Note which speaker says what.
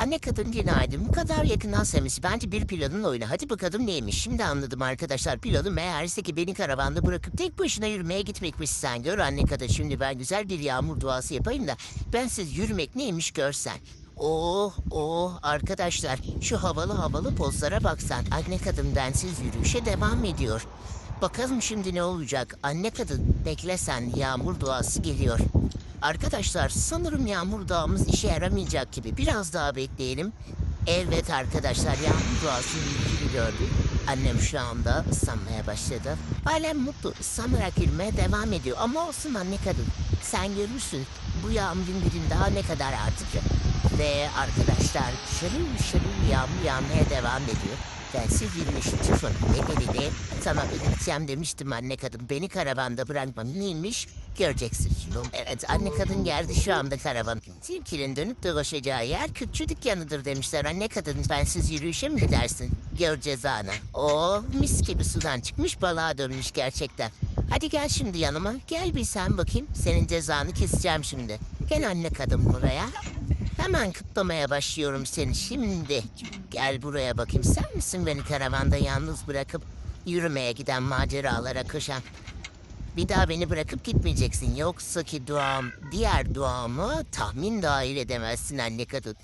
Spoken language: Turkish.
Speaker 1: Anne kadın günaydın. Bu kadar yakından sevmesi bence bir planın oyunu. Hadi bakalım neymiş. Şimdi anladım arkadaşlar. Planı meğerse ki beni karavanda bırakıp tek başına yürümeye gitmekmiş. Sen gör anne kadın. Şimdi ben güzel bir yağmur duası yapayım da ben siz yürümek neymiş görsen. Oh oh arkadaşlar şu havalı havalı pozlara baksan. Anne kadın bensiz yürüyüşe devam ediyor. Bakalım şimdi ne olacak? Anne kadın bekle sen yağmur duası geliyor. Arkadaşlar sanırım yağmur duamız işe yaramayacak gibi. Biraz daha bekleyelim. Evet arkadaşlar yağmur duasının ilgili gördük. Annem şu anda ıslanmaya başladı. Alem mutlu ıslanarak yürümeye devam ediyor. Ama olsun anne kadın. Sen görürsün bu yağmurun birin daha ne kadar artacak. Ve arkadaşlar şarıl şarıl yağmur yağmaya devam ediyor. Ben siz yürüyüşü çıkın. Ne dedi? Sana ödeteceğim demiştim anne kadın. Beni karavanda bırakma. Neymiş? Göreceksin. Evet anne kadın geldi şu anda karavan. Tilkinin dönüp dolaşacağı yer küçük dükkanıdır demişler. Anne kadın bensiz yürüyüşe mi gidersin? Gör cezanı. O mis gibi sudan çıkmış balığa dönmüş gerçekten. Hadi gel şimdi yanıma. Gel bir sen bakayım. Senin cezanı keseceğim şimdi. Gel anne kadın buraya. Hemen kutlamaya başlıyorum seni şimdi. Gel buraya bakayım. Sen misin beni karavanda yalnız bırakıp yürümeye giden maceralara koşan? Bir daha beni bırakıp gitmeyeceksin. Yoksa ki duam, diğer duamı tahmin dahil edemezsin anne kadın.